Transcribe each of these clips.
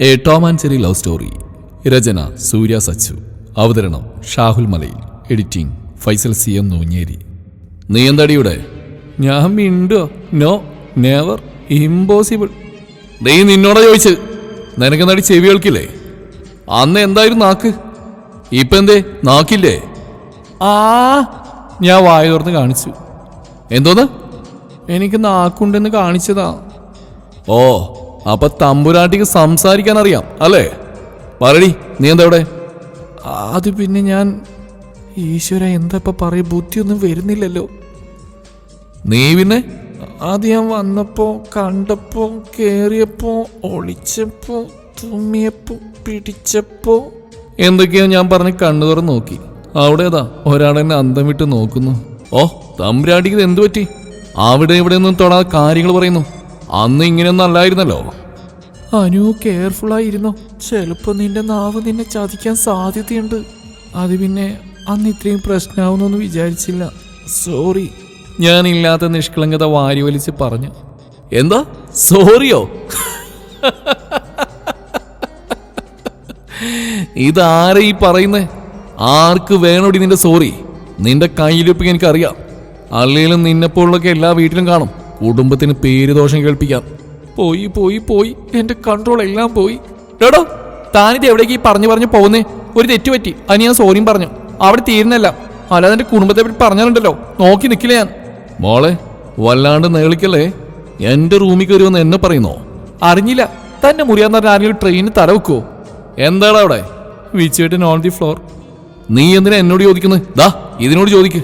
A Tom and Cherry love story. രചന സൂര്യ സച്ചു. അവതരണം Shahul Malayil. Editing Faisal C M Noonjeri. നീ എന്താടിയുടെ ഞാൻ മിണ്ടോ? നോ. നെവർ. ഇമ്പോസിബിൾ. നീ നിന്നോടാ ചോദിച്ച് നിനക്കെന്താടി ചെവി കേൾക്കില്ലേ? അന്ന് എന്തായിരുന്നു നാക്ക്? ഇപ്പം എന്തേ? നാക്കില്ലേ? ആ ഞാൻ വായ തുറന്ന് കാണിച്ചു. എന്തോന്ന്? എനിക്ക് നാക്കുണ്ടെന്ന് കാണിച്ചതാ. ഓ അപ്പൊ തമ്പുരാട്ടിക്ക് സംസാരിക്കാൻ അറിയാം അല്ലേ? പറടി നീ എന്താ ഇവിടെ? അത് പിന്നെ ഞാൻ ഈശ്വര എന്താ ഇപ്പൊ പറയ? ബുദ്ധിയൊന്നും വരുന്നില്ലല്ലോ. നീ പിന്നെ? അത് ഞാൻ വന്നപ്പോ കണ്ടപ്പോ കേറിയപ്പോ ഒളിച്ചപ്പോ തുമ്മിയപ്പോ പിടിച്ചപ്പോ. എന്തൊക്കെയാ ഞാൻ പറഞ്ഞ് കണ്ണു തുറന്ന് നോക്കി. അവിടെ അതാ ഒരാളെന്നെ അന്തം വിട്ട് നോക്കുന്നു. ഓ തമ്പുരാട്ടിക്ക് ഇത് എന്തു പറ്റി? അവിടെ ഇവിടെ ഒന്നും തൊടാതെ കാര്യങ്ങൾ പറയുന്നു. അന്ന് ഇങ്ങനെയൊന്നും അല്ലായിരുന്നല്ലോ അനു കെയർഫുൾ ആയിരുന്നോ. ചിലപ്പോ നിന്റെ നാവ് നിന്നെ ചതിക്കാൻ സാധ്യതയുണ്ട്. അത് പിന്നെ അന്ന് ഇത്രയും പ്രശ്നമാവുന്നൊന്നും വിചാരിച്ചില്ല. സോറി ഞാനില്ലാത്ത നിഷ്കളങ്കത വാരി വലിച്ച് പറഞ്ഞു. എന്താ? സോറിയോ ഇതാരെ ഈ പറയുന്നേ? ആർക്ക് വേണോടി നിന്റെ സോറി നിന്റെ കയ്യിലിപ്പിക്ക് എനിക്കറിയാം. അല്ലെങ്കിലും നിന്നെപ്പോലുള്ളൊക്കെ എല്ലാ വീട്ടിലും കാണും. കുടുംബത്തിന് പേര് ദോഷം കേൾപ്പിക്കാം. പോയി പോയി പോയി. എന്റെ കൺട്രോൾ എല്ലാം പോയി. എടോ താനിത് എവിടേക്ക് ഈ പറഞ്ഞു പറഞ്ഞു പോകുന്നേ? ഒരു തെറ്റ് പറ്റി. അതിന് ഞാൻ സോറിയും പറഞ്ഞു. അവിടെ തീരുന്നല്ല. അല്ലാതെ എന്റെ കുടുംബത്തെ പറ്റി പറഞ്ഞാലുണ്ടല്ലോ. നോക്കി നിൽക്കില്ല ഞാൻ. മോളെ വല്ലാണ്ട് നേളിക്കല്ലേ? എന്റെ റൂമിൽ കയറുമെന്ന് എന്നെ പറയുന്നോ? അറിഞ്ഞില്ല. തന്നെ മുറിയാന്ന് പറഞ്ഞ ആരെങ്കിലും ട്രെയിനിന് തല വെക്കുവോ? എന്താണ് അവിടെ? വിച്ചേട്ടൻ ഓൺ ദി ഫ്ലോർ നീ എന്തിനാ എന്നോട് ചോദിക്കുന്നത് ദാ ഇതിനോട് ചോദിക്ക്.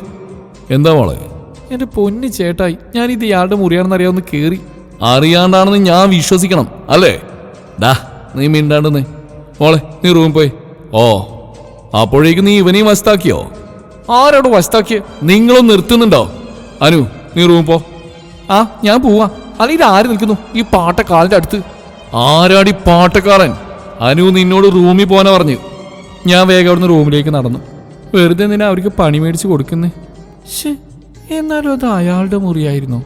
എന്താ മോളെ? എന്റെ പൊന്നു ചേട്ടായി ഞാൻ ഇത് ഇയാളുടെ മുറിയാണെന്ന് അറിയാവുന്ന കേറി. അറിയാണ്ടാണെന്ന് ഞാൻ വിശ്വസിക്കണം അല്ലേ? ഡാ നീ മിണ്ടാണ്ടെന്ന്. മോളെ നീ റൂമിൽ പോയി. ഓ അപ്പോഴേക്ക് നീ ഇവനെയും വസ്താക്കിയോ ആരോട് വസ്താക്കിയ നിങ്ങളും നിർത്തുന്നുണ്ടോ? അനു നീ റൂമിൽ പോ. ആ ഞാൻ പോവാ. അല്ലെങ്കിൽ ആര് നിൽക്കുന്നു? ഈ പാട്ടക്കാലിന്റെ അടുത്ത്. ആരാടി പാട്ടക്കാരൻ? അനു നിന്നോട് റൂമിൽ പോകാനാ പറഞ്ഞു. ഞാൻ വേഗം അവിടുന്ന് റൂമിലേക്ക് നടന്നു. വെറുതെ എന്തിനാ അവർക്ക് പണി മേടിച്ച് കൊടുക്കുന്നേ? ശേ എന്നാലും അത് അയാളുടെ മുറിയായിരുന്നു.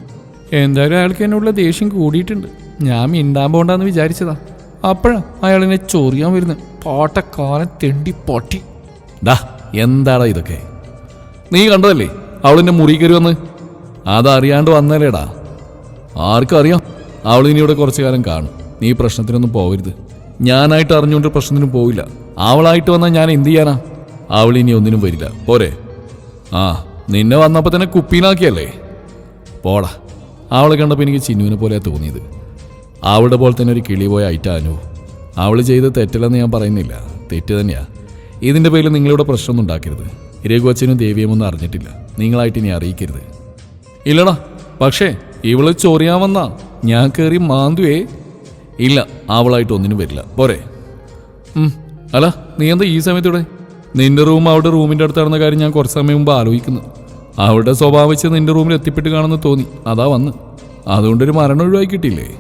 എന്തായാലും അയാൾക്ക് എന്നുള്ള ദേഷ്യം കൂടിയിട്ടുണ്ട്. ഞാൻ മിണ്ടാൻ പോണ്ടെന്ന് വിചാരിച്ചതാ. അപ്പോഴാ അയാൾ എന്നെ ചൊറിയാൻ വരുന്നത്. പാട്ടക്കാലം തെണ്ടി പൊട്ടി. ഡാ എന്താടാ ഇതൊക്കെ? നീ കണ്ടതല്ലേ? അവളെന്നെ മുറി കയറി വന്ന്. അതറിയാണ്ട് വന്നല്ലേടാ. ആർക്കറിയാം? അവൾ ഇനി ഇവിടെ കുറച്ചു കാലം കാണും. നീ പ്രശ്നത്തിനൊന്നും പോകരുത്. ഞാനായിട്ട് അറിഞ്ഞുകൊണ്ട് പ്രശ്നത്തിനും പോവില്ല. അവളായിട്ട് വന്നാൽ ഞാൻ എന്ത് ചെയ്യാനാ? അവൾ ഇനി ഒന്നിനും വരില്ല. പോരെ. ആ നിന്നെ വന്നപ്പോൾ തന്നെ കുപ്പീനാക്കിയല്ലേ പോടാ. അവളെ കണ്ടപ്പോൾ എനിക്ക് ചിന്നുവിനെ പോലെ തോന്നിയത്. അവളുടെ പോലെ തന്നെ ഒരു കിളി പോയ ഐറ്റാനു അവൾ ചെയ്ത് തെറ്റല്ലെന്ന് ഞാൻ പറയുന്നില്ല. തെറ്റ് തന്നെയാ. ഇതിന്റെ പേരിൽ നിങ്ങളിവിടെ പ്രശ്നമൊന്നും ഉണ്ടാക്കരുത്. രഘുവച്ചനും ദേവിയുമൊന്നും അറിഞ്ഞിട്ടില്ല. നിങ്ങളായിട്ട് ഇനി അറിയിക്കരുത്. ഇല്ലടാ. പക്ഷേ ഇവൾ ചൊറിയാമെന്നാ ഞാൻ കയറി മാന്തുവേ. ഇല്ല അവളായിട്ട് ഒന്നിനും വരില്ല. പോരെ. അല്ല നീ എന്താ ഈ സമയത്തൂടെ നിന്റെ റൂം അവിടെ റൂമിന്റെ അടുത്താണെന്ന കാര്യം ഞാൻ കുറച്ച് സമയം മുമ്പ് ആലോചിക്കുന്നു. അവളുടെ സ്വഭാവം വെച്ച് നിന്റെ റൂമിൽ എത്തിപ്പെട്ട് കാണുന്ന തോന്നി. അതാ വന്ന്. അതുകൊണ്ടൊരു മരണം ഒഴിവാക്കി കിട്ടിയില്ലേ?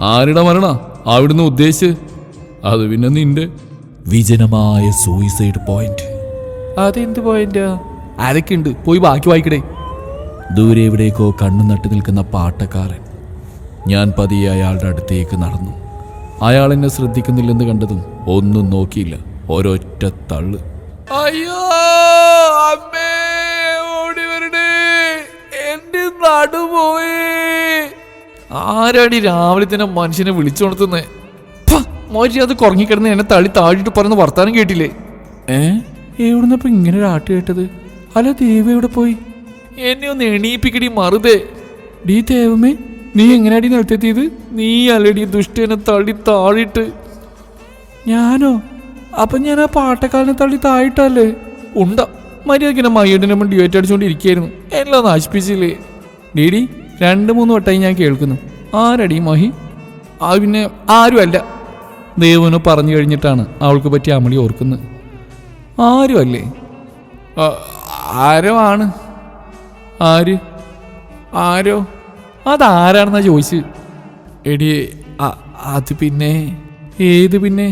ആരുടെ മരണ? അവിടുന്ന് ഉദ്ദേശിച്ച്. അത് പിന്നെ നിന്റെ. വിജനമായ സൂയിസൈഡ് പോയിന്റ് അതെന്ത് പോയിന്റാ അതൊക്കെ ഉണ്ട് പോയി ബാക്കി വായിക്കടേ. ദൂരെ എവിടേക്കോ കണ്ണു നട്ടു നിൽക്കുന്ന പാട്ടക്കാരൻ. ഞാൻ പതിയെ അയാളുടെ അടുത്തേക്ക് നടന്നു. അയാൾ എന്നെ ശ്രദ്ധിക്കുന്നില്ലെന്ന് കണ്ടതും ഒന്നും നോക്കിയില്ല. ഒരൊറ്റ തള്ളു. അയ്യോ! നടുപോയി. ആരാടി രാവിലെ തന്നെ മനുഷ്യനെ വിളിച്ചുണർത്തുന്നേ അത് കുറങ്ങിക്കിടന്ന് എന്നെ തള്ളി താഴിട്ട് പറഞ്ഞ് വർത്താനം കേട്ടില്ലേ? ഏ? എവിടുന്നപ്പോ ഇങ്ങനെ ഒരു ആട്ട് കേട്ടത്? അല്ല ദേവ എവിടെ പോയി? എന്നെ ഒന്ന് എണീപ്പിക്കടി മറുതേ. ഡീ ദേവമേ നീ എങ്ങനെയാടി നിലത്തെത്തിയത്? നീ അല്ലടി ദുഷ്ടനെ തള്ളി താഴിട്ട് ഞാനോ? അപ്പൊ ഞാൻ ആ പാട്ടക്കാരനെ തള്ളി താഴിട്ടല്ലേ ഉണ്ട മര്യാദക്കിനെ മയ്യടിനെ ഡിവേറ്റ് അടിച്ചുകൊണ്ട് ഇരിക്കുകയായിരുന്നു എല്ലാം നാശിപ്പിച്ചില്ലേ ഡീഡി രണ്ട് മൂന്ന് വട്ടമായി ഞാൻ കേൾക്കുന്നു. ആരടി മോഹി? ആ പിന്നെ ആരുമല്ല. ദേവന് പറഞ്ഞു കഴിഞ്ഞിട്ടാണ് അവൾക്ക് പറ്റി അമളി ഓർക്കുന്നത്. ആരുമല്ലേ? ആരോ ആണ് ആര്? ആരോ? അതാരാണെന്നാ ചോദിച്ച് എടി അത് പിന്നെ ഏത് പിന്നെ?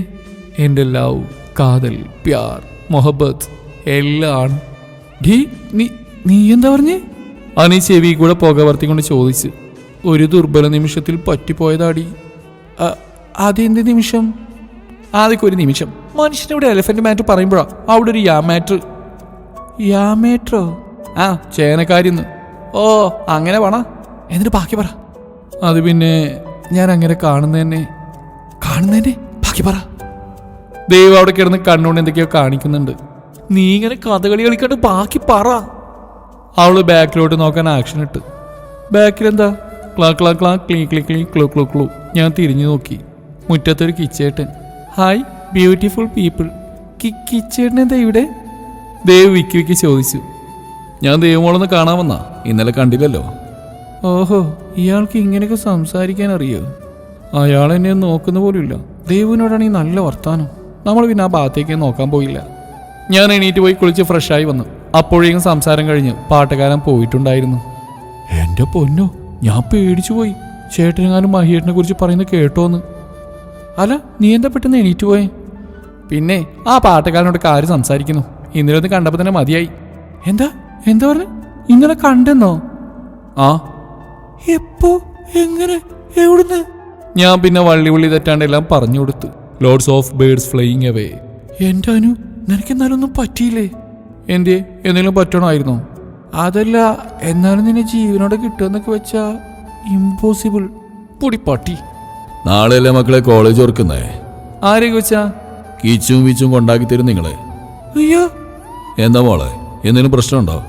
എന്റെ ലവ് കാതൽ പ്യാർ മൊഹബത്ത് എല്ലാം ആണ്. ഡീ നീ നീ എന്താ പറഞ്ഞേ? അനി ചെവി കൂടെ പുകവർത്തി കൊണ്ട് ചോദിച്ചു ഒരു ദുർബല നിമിഷത്തിൽ പറ്റിപ്പോയതാടി. അതെന്ത് നിമിഷം? ആദ്യമൊക്കെ ഒരു നിമിഷം. മനുഷ്യനിവിടെ എലഫന്റ് മാറ്റർ പറയുമ്പോഴാ. അവിടെ ഒരു യാ മാറ്റർ ആ ചേനക്കാരിന്ന്. ഓ അങ്ങനെ വേണ? എന്നിട്ട് ബാക്കി പറ. അത് പിന്നെ ഞാൻ അങ്ങനെ കാണുന്നതന്നെ. കാണുന്നതന്നെ? ബാക്കി പറ. ദൈവം അവിടെ കിടന്ന് കണ്ണുകൊണ്ട് എന്തൊക്കെയോ കാണിക്കുന്നുണ്ട്. നീ ഇങ്ങനെ കഥകളി കളിക്കാണ്ട് ബാക്കി പറ. അവൾ ബാക്കിലോട്ട് നോക്കാൻ ആക്ഷൻ ഇട്ട്. ബാക്കിലെന്താ? ക്ലാ ക്ലാ ക്ലാ ക്ലീ ക്ലീ ക്ലീ ക്ലോ ക്ലോ ക്ലൂ. ഞാൻ തിരിഞ്ഞു നോക്കി. മുറ്റത്തൊരു കിച്ചേട്ടൻ. ഹായ് ബ്യൂട്ടിഫുൾ പീപ്പിൾ കി കിച്ചേട്ടൻ എന്താ ഇവിടെ? ദേവ് വിക്കി വിക്കി ചോദിച്ചു. ഞാൻ ദേവമോളൊന്ന് കാണാൻ വന്നാ. ഇന്നലെ കണ്ടില്ലല്ലോ. ഓഹോ ഇയാൾക്ക് ഇങ്ങനെയൊക്കെ സംസാരിക്കാൻ അറിയോ? അയാൾ എന്നെ നോക്കുന്ന പോലുമില്ല. ദേവുവിനോടാണ് ഈ നല്ല വർത്താനം. നമ്മൾ പിന്നെ ആ ഭാഗത്തേക്ക് നോക്കാൻ പോയില്ല. ഞാൻ എണീറ്റ് പോയി കുളിച്ച് ഫ്രഷായി വന്നു. അപ്പോഴേക്കും സംസാരം കഴിഞ്ഞ് പാട്ടുകാരൻ പോയിട്ടുണ്ടായിരുന്നു. എന്റെ പൊന്നോ ഞാൻ പേടിച്ചു പോയി ചേട്ടനെങ്ങാനും മഹിയേട്ടനെ കുറിച്ച് പറയുന്നത് കേട്ടോന്ന്. അല്ല നീ എന്താ പെട്ടെന്ന് എണീറ്റ് പോയേ? പിന്നെ ആ പാട്ടുകാരനോട് കാര്യം സംസാരിക്കുന്നു. ഇന്നലെ ഒന്ന് കണ്ടപ്പോൾ തന്നെ മതിയായി. എന്താ? എന്താ പറഞ്ഞു? ഇന്നലെ കണ്ടെന്നോ? ആ. എപ്പോ? എങ്ങനെ? എവിടുന്ന്? ഞാൻ പിന്നെ വള്ളി വള്ളി തെറ്റാണ്ട് എല്ലാം പറഞ്ഞു കൊടുത്തു. Loads of birds flying away എന്റെ അനു നിനക്ക് എന്നാലും ഒന്നും പറ്റിയില്ലേ? എന്തേ? എന്തെങ്കിലും പറ്റണമായിരുന്നോ? അതല്ല എന്നാലും നിന്നെ ജീവനോടെ കിട്ടുമെന്നൊക്കെ വെച്ചാ ഇമ്പോസിബിൾ പൊടിപ്പാട്ടി നാളെ നാളെയല്ലേ മക്കളെ കോളേജ് ഓർക്കുന്നേ? ആരെയൊക്കെ വെച്ചാ? കീച്ചും വീച്ചും കൊണ്ടാക്കി തരും നിങ്ങളെ. അയ്യോ. എന്താ മോളെ? എന്തെങ്കിലും പ്രശ്നമുണ്ടോ?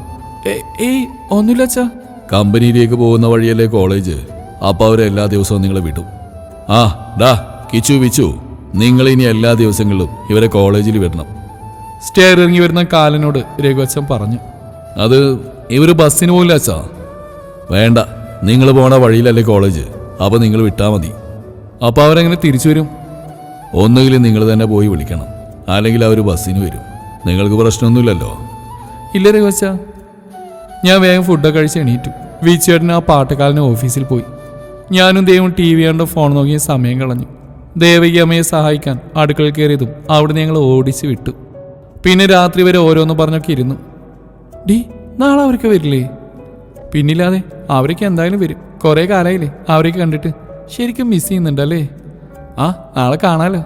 ഏയ് ഒന്നുമില്ല അച്ഛാ. കമ്പനിയിലേക്ക് പോകുന്ന വഴിയല്ലേ കോളേജ് അപ്പ അവരെല്ലാ എല്ലാ ദിവസവും നിങ്ങളെ വിടും. ആ ഡാ കിച്ചു വിച്ചു. നിങ്ങൾ ഇനി എല്ലാ ദിവസങ്ങളിലും ഇവരെ കോളേജിൽ വിടണം. സ്റ്റെയർ ഇറങ്ങി വരുന്ന കാലനോട് രഘുവച്ചൻ പറഞ്ഞു. അത് ഇവർ ബസ്സിന് പോകില്ല അച്ഛാ. വേണ്ട നിങ്ങൾ പോണ വഴിയിലല്ലേ കോളേജ്. അപ്പോൾ നിങ്ങൾ വിട്ടാൽ മതി. അപ്പോൾ അവരെങ്ങനെ തിരിച്ചു വരും? ഒന്നുകിൽ നിങ്ങൾ തന്നെ പോയി വിളിക്കണം. അല്ലെങ്കിൽ അവർ ബസ്സിന് വരും. നിങ്ങൾക്ക് പ്രശ്നമൊന്നുമില്ലല്ലോ. ഇല്ല രഘുവച്ച ഞാൻ വേഗം ഫുഡൊക്കെ കഴിച്ച് എണീറ്റു. വീച്ചേട്ടൻ ആ പാട്ടക്കാലിന് ഓഫീസിൽ പോയി. ഞാനും ദൈവം ടി വി കണ്ട് ഫോൺ നോക്കിയ സമയം കളഞ്ഞു. ദേവകി അമ്മയെ സഹായിക്കാൻ അടുക്കളയിൽ കയറിയതും അവിടെ ഞങ്ങൾ ഓടിച്ച് വിട്ടു. പിന്നെ രാത്രി വരെ ഓരോന്ന് പറഞ്ഞൊക്കെ ഇരുന്നു. ഡി നാളെ അവർക്ക് വരില്ലേ? പിന്നില്ലാതെ അവരൊക്കെ എന്തായാലും വരും. കുറേ കാലമായില്ലേ അവരൊക്കെ കണ്ടിട്ട്. ശരിക്കും മിസ് ചെയ്യുന്നുണ്ടല്ലേ? ആ നാളെ കാണാലോ.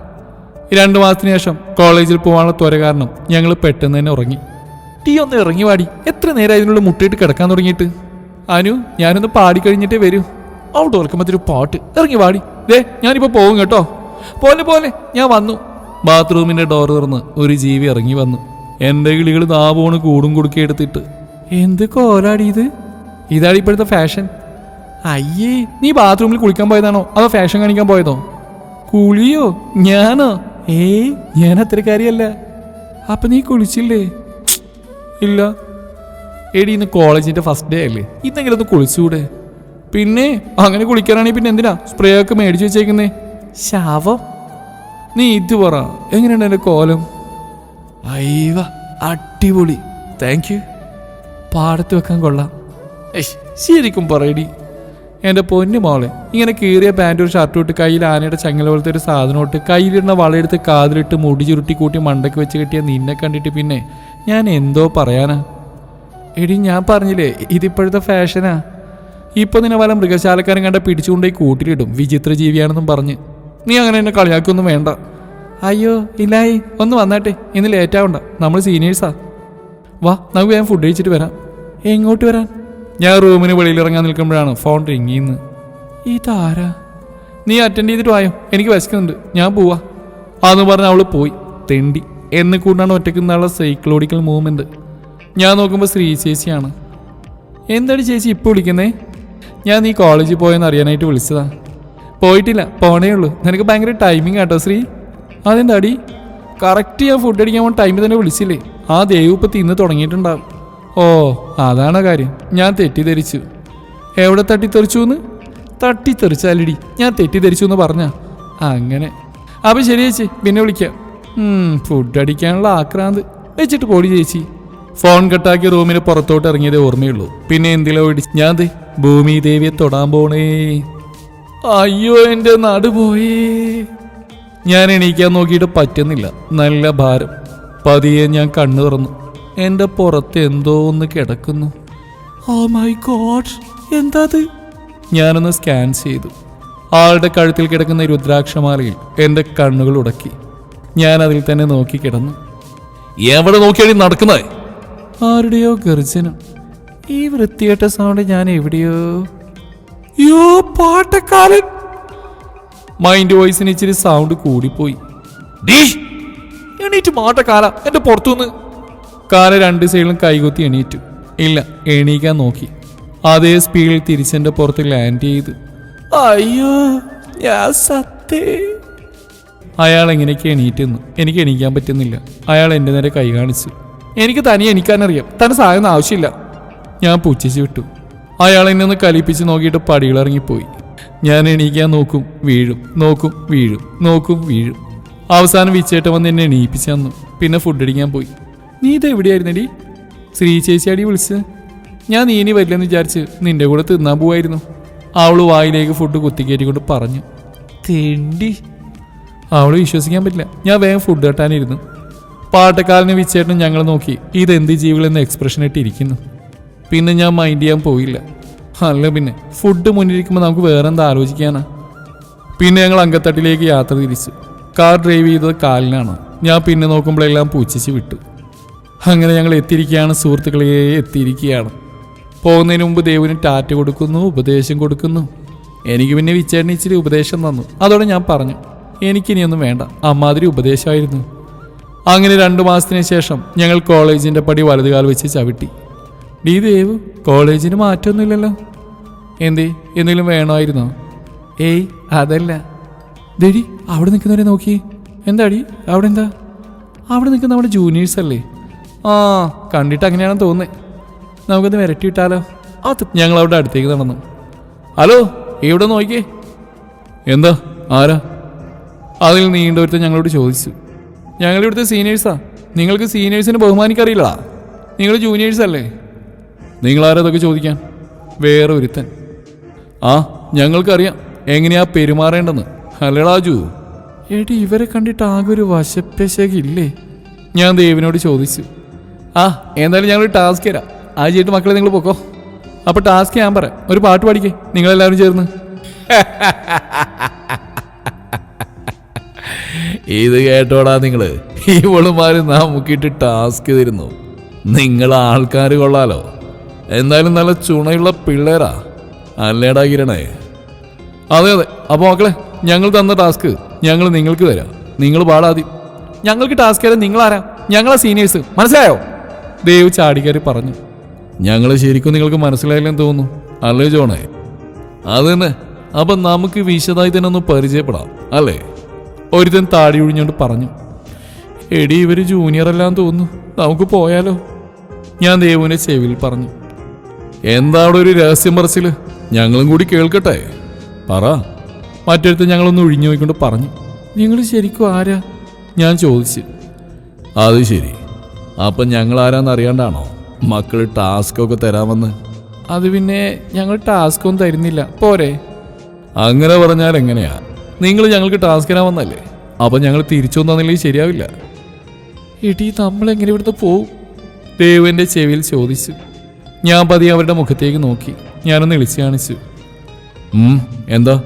രണ്ടു മാസത്തിന് ശേഷം കോളേജിൽ പോകാനുള്ള ത്വര കാരണം ഞങ്ങൾ പെട്ടെന്ന് തന്നെ ഉറങ്ങി. ടീ ഒന്ന് ഇറങ്ങി പാടി എത്ര നേരം അതിനുള്ള മുട്ടയിട്ട് കിടക്കാൻ തുടങ്ങിയിട്ട്? അനു ഞാനൊന്ന് പാടി കഴിഞ്ഞിട്ടേ വരൂ. ഔട്ട് ഒരു പാട്ട്. ഇറങ്ങി പാടി ദേ ഞാനിപ്പോൾ പോകും കേട്ടോ. പോലെ പോലെ ഞാൻ വന്നു. ബാത്റൂമിന്റെ ഡോർ തുറന്ന് ഒരു ജീവി ഇറങ്ങി വന്നു. എന്റെ കിളികൾ താപോണ് കൂടും കുടുക്കി എടുത്തിട്ട് എന്ത് കോലാടി ഇത്? ഇതാണ് ഇപ്പോഴത്തെ ഫാഷൻ അയ്യേ നീ ബാത്റൂമിൽ കുളിക്കാൻ പോയതാണോ? അതോ ഫാഷൻ കാണിക്കാൻ പോയതോ? കുളിയോ? ഞാനോ? ഏയ് ഞാൻ കാര്യമല്ല. അപ്പൊ നീ കുളിച്ചില്ലേ? ഇല്ല. എടി ഇന്ന് കോളേജിന്റെ ഫസ്റ്റ് ഡേ അല്ലേ? ഇന്നെങ്കിലും ഒന്ന് കുളിച്ചൂടെ. പിന്നെ അങ്ങനെ കുളിക്കാനാണെങ്കിൽ പിന്നെ എന്തിനാ? സ്പ്രേ ഒക്കെ മേടിച്ചു വെച്ചേക്കുന്നേ. ശാവം? നീ ഇത് പറ. എങ്ങനെയാണ് എന്റെ കോലം? അയ്യവ അടിപൊളി. താങ്ക് യു പാടത്ത് വെക്കാൻ കൊള്ളാം. ഏയ് ശരിക്കും പറയടി. എന്റെ പൊന്നു മോളെ ഇങ്ങനെ കീറിയ പാന്റ് ഒരു ഷർട്ട് ഇട്ട് കയ്യിൽ ആനയുടെ ചങ്ങല പോലത്തെ ഒരു സാധനം ഇട്ട് കയ്യിലിടുന്ന വളയെടുത്ത് കാതിലിട്ട് മുടി ചുരുട്ടി കൂട്ടി മണ്ടയ്ക്ക് വെച്ച് കെട്ടിയ നിന്നെ കണ്ടിട്ട് പിന്നെ ഞാൻ എന്തോ പറയാനാ? എടി ഞാൻ പറഞ്ഞില്ലേ ഇതിപ്പോഴത്തെ ഫാഷനാ ഇപ്പൊ നിന്നെ വല്ല മൃഗശാലക്കാരൻ കണ്ട പിടിച്ചുകൊണ്ടേ കൂട്ടിലിടും. വിചിത്ര ജീവിയാണെന്നും പറഞ്ഞ്. നീ അങ്ങനെ എന്നെ കളിയാക്കൊന്നും വേണ്ട. അയ്യോ ഇല്ലായി ഒന്ന് വന്നാട്ടെ. ഇന്ന് ലേറ്റാവണ്ട നമ്മൾ സീനിയേഴ്സാ വാ നമുക്ക് ഞാൻ ഫുഡ് കഴിച്ചിട്ട് വരാം. എങ്ങോട്ട് വരാൻ? ഞാൻ റൂമിന് വെളിയിൽ ഇറങ്ങാൻ നിൽക്കുമ്പോഴാണ് ഫോൺ റിങ്ങിന്ന് ഈ ഇതാരാ? നീ അറ്റൻഡ് ചെയ്തിട്ട് വായോ? എനിക്ക് വിശക്കുന്നുണ്ട്. ഞാൻ പോവാ. അതെന്ന് പറഞ്ഞ് അവൾ പോയി. തെണ്ടി. എന്നെ കൂടാണ് ഒറ്റയ്ക്ക് നിന്നുള്ള സൈക്ലോഡിക്കൽ മൂവ്മെന്റ് ഞാൻ നോക്കുമ്പോൾ ശ്രീ ചേച്ചിയാണ്. എന്താണ് ചേച്ചി ഇപ്പോൾ വിളിക്കുന്നേ? ഞാൻ നീ കോളേജിൽ പോയെന്ന് അറിയാനായിട്ട് വിളിച്ചതാ. പോയിട്ടില്ല പോണേ ഉള്ളൂ. നിനക്ക് ഭയങ്കര ടൈമിംഗ് ആട്ടോ ശ്രീ. അതെന്താ അടി കറക്റ്റ് ഞാൻ ഫുഡ് അടിക്കാൻ പോകാൻ ടൈമിൽ തന്നെ വിളിച്ചില്ലേ? ആ ദേവ് ഇപ്പം തിന്ന് തുടങ്ങിയിട്ടുണ്ടാവും. ഓ അതാണ് കാര്യം. ഞാൻ തെറ്റിദ്ധരിച്ചു. എവിടെ തട്ടിത്തെറിച്ചു എന്ന് തട്ടിത്തെറിച്ചാലടി. ഞാൻ തെറ്റിദ്ധരിച്ചു എന്ന് പറഞ്ഞ. അങ്ങനെ. അപ്പം ശരി ചേച്ചി പിന്നെ വിളിക്കാം. ഫുഡ് അടിക്കാനുള്ള ആക്രാന്ത്. വെച്ചിട്ട് പോടി ചേച്ചി. ഫോൺ കട്ടാക്കി റൂമിന് പുറത്തോട്ട് ഇറങ്ങിയതേ ഓർമ്മയുള്ളൂ. പിന്നെ എന്തിലോ ഇടി ഞാൻ ഭൂമി ദേവിയെ തൊടാൻ പോണേ. അയ്യോ എന്റെ പോയി ഞാൻ എണീക്കാൻ നോക്കിയിട്ട് പറ്റുന്നില്ല. നല്ല ഭാരം. പതിയെ ഞാൻ കണ്ണു തുറന്നു. എന്റെ പുറത്ത് എന്തോ ഒന്ന് കിടക്കുന്നു. ഓ മൈ ഗോഡ് എന്താ അത്? ഞാനൊന്ന് സ്കാൻ ചെയ്തു. ആളുടെ കഴുത്തിൽ കിടക്കുന്ന രുദ്രാക്ഷമാലയിൽ എന്റെ കണ്ണുകൾ ഉടക്കി. ഞാൻ അതിൽ തന്നെ നോക്കി കിടന്നു. എവിടെ നോക്കിയാണ് നടക്കുന്നത്? ആരുടെയോ ഗർജനം. ഈ വൃത്തികെട്ട സൗണ്ട് ഞാൻ എവിടെയോ യോ പാട്ടക്കാരൻ. മൈൻഡ് വോയിസിന് ഇച്ചിരി സൗണ്ട് കൂടിപ്പോയി. എണീറ്റ് മാട്ടക്കാല എന്റെ പുറത്തുനിന്ന്. കാല രണ്ട് സൈഡിലും കൈകൊത്തി എണീറ്റു. ഇല്ല എണീക്കാൻ നോക്കി. അതേ സ്പീഡിൽ തിരിച്ചെന്റെ പുറത്ത് ലാൻഡ് ചെയ്ത്. അയ്യോ ഞാൻ സത്തേ. അയാൾ എങ്ങനെയൊക്കെ എണീറ്റുന്നു. എനിക്ക് എണീക്കാൻ പറ്റുന്നില്ല. അയാൾ എന്റെ നേരെ കൈ കാണിച്ചു. എനിക്ക് തനിയെ എണീക്കാനറിയാം. തന്നെ സഹായം ആവശ്യമില്ല. ഞാൻ പൂച്ചിച്ചു വിട്ടു. അയാൾ എന്നെ ഒന്ന് കലിപ്പിച്ച് നോക്കിയിട്ട് പടികളിറങ്ങിപ്പോയി ഞാൻ എണീക്കാൻ നോക്കും വീഴും നോക്കും വീഴും നോക്കും വീഴും. അവസാനം വിച്ചേട്ടൻ വന്ന് എന്നെ എണീപ്പിച്ചു തന്നു. പിന്നെ ഫുഡ് അടിക്കാൻ പോയി. നീ ഇത് എവിടെയായിരുന്നടി? ശ്രീ അടി വിളിച്ച് ഞാൻ നീ ഇനി വരില്ലെന്ന് വിചാരിച്ച് നിന്റെ കൂടെ തിന്നാൻ പോവായിരുന്നു. അവൾ വായിലേക്ക് ഫുഡ് കുത്തിക്കയറ്റിക്കൊണ്ട് പറഞ്ഞു. തെണ്ടി. അവൾ വിശ്വസിക്കാൻ പറ്റില്ല. ഞാൻ വേഗം ഫുഡ് കെട്ടാനിരുന്നു പാട്ടക്കാരനെ വിച്ചേട്ടൻ ഞങ്ങൾ നോക്കി. ഇതെന്ത് ജീവികളെന്ന് എക്സ്പ്രഷൻ ഇട്ടിരിക്കുന്നു? പിന്നെ ഞാൻ മൈൻഡ് ചെയ്യാൻ പോയില്ല. അല്ല പിന്നെ ഫുഡ് മുന്നിലിരിക്കുമ്പോൾ നമുക്ക് വേറെ എന്താ ആലോചിക്കാനാ? പിന്നെ ഞങ്ങൾ അങ്കത്തട്ടിലേക്ക് യാത്ര തിരിച്ചു. കാർ ഡ്രൈവ് ചെയ്തത് കാലിനാണ്. ഞാൻ പിന്നെ നോക്കുമ്പോഴെല്ലാം പൂച്ചിച്ച് വിട്ടു. അങ്ങനെ ഞങ്ങൾ എത്തിയിരിക്കുകയാണ് സുഹൃത്തുക്കളെ എത്തിയിരിക്കുകയാണ്. പോകുന്നതിന് മുമ്പ് ദേവിന് ടാറ്റ കൊടുക്കുന്നു ഉപദേശം കൊടുക്കുന്നു. എനിക്ക് പിന്നെ വിച്ചേട്ടൻ ഇച്ചിരി ഉപദേശം തന്നു. അതോടെ ഞാൻ പറഞ്ഞു എനിക്കിനിയൊന്നും വേണ്ട. അമ്മാതിരി ഉപദേശമായിരുന്നു. അങ്ങനെ രണ്ടു മാസത്തിന് ശേഷം ഞങ്ങൾ കോളേജിന്റെ പടി വലതുകാൽ വെച്ച് ചവിട്ടി. ഡീ ദേവ് കോളേജിന് മാറ്റമൊന്നുമില്ലല്ലോ എന്തേ? എന്തെങ്കിലും വേണമായിരുന്നോ? ഏയ് അതല്ല. ദേടി അവിടെ നിൽക്കുന്നവരെ നോക്കി. എന്താടി? അവിടെ എന്താ അവിടെ നിൽക്കുന്ന നമ്മുടെ ജൂനിയേഴ്സ് അല്ലേ? ആ കണ്ടിട്ട് അങ്ങനെയാണെന്ന് തോന്നുന്നത് നമുക്കത് വിരട്ടി വിട്ടാലോ? അത് ഞങ്ങൾ അവിടെ അടുത്തേക്ക് നടന്നു. ഹലോ ഇവിടെ നോക്കിയേ. എന്താ? ആരാ? അതിൽ നീണ്ടൊരുത്ത ഞങ്ങളോട് ചോദിച്ചു. ഞങ്ങളിവിടുത്തെ സീനിയേഴ്സാ നിങ്ങൾക്ക് സീനിയേഴ്സിനെ ബഹുമാനിക്കറിയില്ല നിങ്ങൾ ജൂനിയേഴ്സ് അല്ലേ? നിങ്ങളാരാ ഇതൊക്കെ ചോദിക്കാൻ? വേറെ ഒരുത്തൻ ആ ഞങ്ങൾക്കറിയാം. എങ്ങനെയാ പെരുമാറേണ്ടെന്ന്. ഹലളാജു എടി ഇവരെ കണ്ടിട്ട് ആകെ ഒരു വശപ്പശകില്ലേ? ഞാൻ ദേവിനോട് ചോദിച്ചു. ആ എന്തായാലും ഞങ്ങൾ ടാസ്ക് തരാം. ആ ചെയ്തിട്ട് മക്കളെ നിങ്ങൾ പൊക്കോ. അപ്പൊ ടാസ്ക് ഞാൻ പറയാം. ഒരു പാട്ട് പാടിക്കേ. നിങ്ങളെല്ലാവരും ചേർന്ന്. ഇത് കേട്ടോടാ നിങ്ങൾ. ഇവളുമാര് നാം മുക്കിയിട്ട് ടാസ്ക് തരുന്നു. നിങ്ങൾ ആൾക്കാർ കൊള്ളാലോ. എന്തായാലും നല്ല ചുണയുള്ള പിള്ളേരാ. അല്ലേടാ കിരണേ? അതെ അതെ. അപ്പൊ മക്കളെ ഞങ്ങൾ തന്ന ടാസ്ക് ഞങ്ങൾ നിങ്ങൾക്ക് തരാം. നിങ്ങൾ പാടാതി. ഞങ്ങൾക്ക് ടാസ്ക് തരാൻ നിങ്ങളാരാ? ഞങ്ങളാ സീനിയേഴ്സ്. മനസ്സിലായോ? ദേവ് ചാടിക്കാരി പറഞ്ഞു. ഞങ്ങൾ ശരിക്കും നിങ്ങൾക്ക് മനസ്സിലായില്ലെന്ന് തോന്നുന്നു. അല്ലേ ജോണേ? അത് തന്നെ. അപ്പൊ നമുക്ക് വിശദമായി തന്നെ ഒന്ന് പരിചയപ്പെടാം. അല്ലേ? ഒരുത്തൻ താടി ഒഴിഞ്ഞുകൊണ്ട് പറഞ്ഞു. എടി ഇവർ ജൂനിയർ അല്ലാന്ന് തോന്നുന്നു. നമുക്ക് പോയാലോ? ഞാൻ ദേവുവിന്റെ ചെവിയിൽ പറഞ്ഞു. എന്താ അവിടെ ഒരു രഹസ്യം പറച്ചിൽ? ഞങ്ങളും കൂടി കേൾക്കട്ടെ. പറ. മറ്റടുത്ത് ഞങ്ങളൊന്ന് ഒഴിഞ്ഞു പോയിക്കൊണ്ട് പറഞ്ഞു. നിങ്ങൾ ശരിക്കും ആരാ? ഞാൻ ചോദിച്ചു. അത് ശരി. അപ്പം ഞങ്ങൾ ആരാന്ന് അറിയാണ്ടാണോ? മക്കൾ ടാസ്ക് ഒക്കെ തരാമെന്ന് അത് പിന്നെ ഞങ്ങൾ ടാസ്ക് ഒന്നും തരുന്നില്ല. പോരെ. അങ്ങനെ പറഞ്ഞാൽ എങ്ങനെയാ? നിങ്ങൾ ഞങ്ങൾക്ക് ടാസ്ക് തരാൻ വന്നല്ലേ? അപ്പൊ ഞങ്ങൾ തിരിച്ചു തന്നില്ലെങ്കിൽ ശരിയാവില്ല. എടി നമ്മൾ എങ്ങനെ ഇവിടുന്ന് പോവും? ദേവന്റെ ചെവിയിൽ ചോദിച്ചു. ഞാൻ പതിയെ അവരുടെ മുഖത്തേക്ക് നോക്കി. ഞാനൊന്ന് ഇളിച്ചു കാണിച്ചു. എന്താ?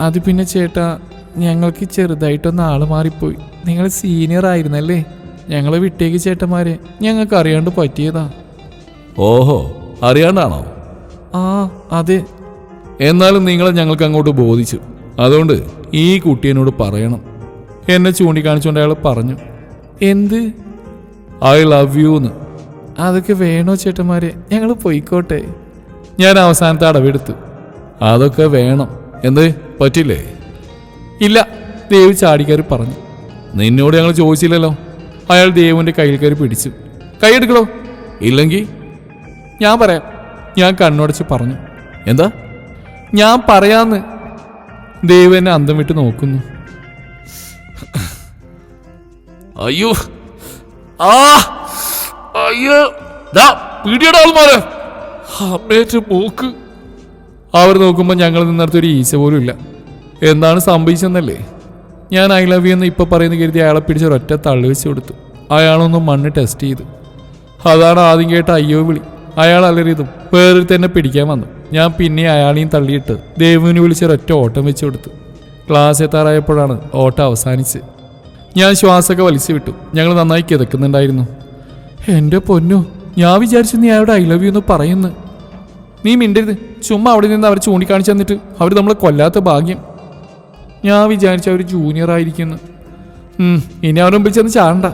അത് പിന്നെ ചേട്ടാ ഞങ്ങൾക്ക് ചെറുതായിട്ടൊന്ന് ആൾ മാറിപ്പോയി. നിങ്ങൾ സീനിയർ ആയിരുന്നല്ലേ? ഞങ്ങളെ വിട്ടേക്ക് ചേട്ടന്മാരെ. ഞങ്ങൾക്ക് അറിയാണ്ട് പറ്റിയതാ. ഓഹോ അറിയാണ്ടാണോ? ആ അതെ. എന്നാലും നിങ്ങളെ ഞങ്ങൾക്ക് അങ്ങോട്ട് ബോധിച്ചു. അതുകൊണ്ട് ഈ കുട്ടിയനോട് എന്നോട് പറയണം. എന്നെ ചൂണ്ടിക്കാണിച്ചുകൊണ്ട് അയാൾ പറഞ്ഞു. എന്ത്? ഐ ലവ് യു എന്ന്. അതൊക്കെ വേണോ ചേട്ടന്മാരെ? ഞങ്ങൾ പോയിക്കോട്ടെ. ഞാൻ അവസാനത്തെ അടവെടുത്തു. അതൊക്കെ വേണം. എന്ത്? പറ്റില്ലേ? ഇല്ല ദേവ് ചാടിക്കയറി പറഞ്ഞു. നിന്നോട് ഞങ്ങൾ ചോദിച്ചില്ലല്ലോ. അയാൾ ദേവുവിന്റെ കയ്യിൽ കയറി പിടിച്ചു. കൈയെടുക്കണോ ഇല്ലെങ്കിൽ? ഞാൻ പറയാം. ഞാൻ കണ്ണുടച്ച് പറഞ്ഞു. എന്താ? ഞാൻ പറയാന്ന്. ദേവ് എന്നെ അന്തം വിട്ട് നോക്കുന്നു. അയ്യോ. ആ! അയ്യോ ദാ, ആൾമാരെ. അമ്മേറ്റ് മൂക്ക്. അവർ നോക്കുമ്പോൾ ഞങ്ങൾ നിന്നടുത്ത് ഒരു ഈച്ച പോലും ഇല്ല. എന്താണ് സംഭവിച്ചെന്നല്ലേ? ഞാൻ ഐ ലവ് യു എന്ന് ഇപ്പൊ പറയുന്ന കരുതി അയാളെ പിടിച്ച് ഒരൊറ്റ തള്ളി വെച്ച് കൊടുത്തു. അയാളൊന്ന് മണ്ണ് ടെസ്റ്റ് ചെയ്തു. അതാണ് ആദ്യം കേട്ട അയ്യോ വിളി. അയാൾ അലറിയതും വേറൊരു തന്നെ പിടിക്കാൻ വന്നു. ഞാൻ പിന്നെ അയാളെയും തള്ളിയിട്ട് ദേവുവിനെ വിളിച്ച് ഒരൊറ്റ ഓട്ടം വെച്ച് കൊടുത്തു. ക്ലാസ് എത്താറായപ്പോഴാണ് ഓട്ടം അവസാനിച്ച് ഞാൻ ശ്വാസമൊക്കെ വലിച്ചു വിട്ടു. ഞങ്ങൾ നന്നായി കിതക്കുന്നുണ്ടായിരുന്നു. എന്റെ പൊന്നു ഞാൻ വിചാരിച്ചു നീ അയാളുടെ ഐ ലവ് യു എന്ന് പറയുന്നു. നീ മിണ്ടരുത് ചുമ്മാ അവിടെ നിന്ന് അവർ ചൂണ്ടിക്കാണിച്ചു തന്നിട്ട് അവർ നമ്മളെ കൊല്ലാത്ത ഭാഗ്യം. ഞാൻ വിചാരിച്ച അവർ ജൂനിയർ ആയിരിക്കുന്നു. ഇനി അവരുടെ മുമ്പിൽ ചെന്ന് ചാടണ്ട.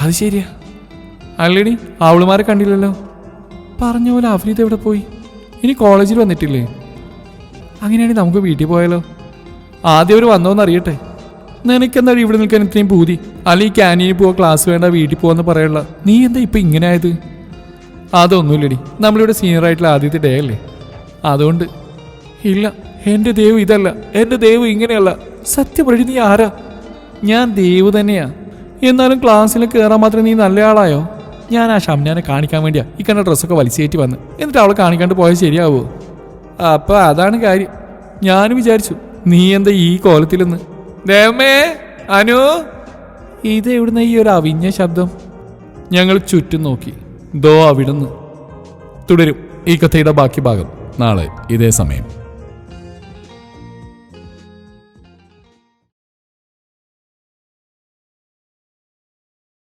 അത് ശരിയാ. അല്ലേടി അവളുമാരെ കണ്ടില്ലല്ലോ. പറഞ്ഞ പോലെ അഫ്രീത് എവിടെ പോയി? ഇനി കോളേജിൽ വന്നിട്ടില്ലേ? അങ്ങനെയാണെങ്കിൽ നമുക്ക് വീട്ടിൽ പോയാലോ? ആദ്യം അവർ വന്നോന്ന് അറിയട്ടെ. നിനക്കെന്താ ഇവിടെ നിൽക്കാൻ ഇത്രയും പൂതി? അല്ലെങ്കിൽ ക്യാന്റീനിൽ പോവാ ക്ലാസ് വേണ്ട വീട്ടിൽ പോവാന്ന് പറയുള്ള നീ എന്താ ഇപ്പൊ ഇങ്ങനെ ആയത് അതൊന്നുമില്ലടി. നമ്മളിവിടെ സീനിയർ ആയിട്ടുള്ള ആദ്യത്തെ ഡേ അല്ലേ? അതുകൊണ്ട്. ഇല്ല എന്റെ ദൈവം ഇതല്ല. എന്റെ ദൈവം ഇങ്ങനെയല്ല. സത്യം പറയും നീ ആരാ? ഞാൻ ദൈവ് തന്നെയാ. എന്നാലും ക്ലാസ്സിൽ കയറാൻ മാത്രം നീ നല്ല ആളായോ? ഞാൻ ആ ഷംനാനെ കാണിക്കാൻ വേണ്ടിയാ ഈ കണ്ട ഡ്രസ്സൊക്കെ വലിച്ചേറ്റി വന്ന്. എന്നിട്ട് അവളെ കാണിക്കാണ്ട് പോയാൽ ശരിയാവുമോ അപ്പോൾ അതാണ് കാര്യം. ഞാനും വിചാരിച്ചു നീ എന്താ ഈ കോലത്തിലെന്ന്? ദേവമേ അനു? ഇത് എവിടുന്ന ഈ ഒരു അവിഞ്ഞ ശബ്ദം? ഞങ്ങൾ ചുറ്റും നോക്കി. ദോ അവിടുന്ന്. തുടരും. ഈ കഥയുടെ ബാക്കി ഭാഗം നാളെ ഇതേ സമയം.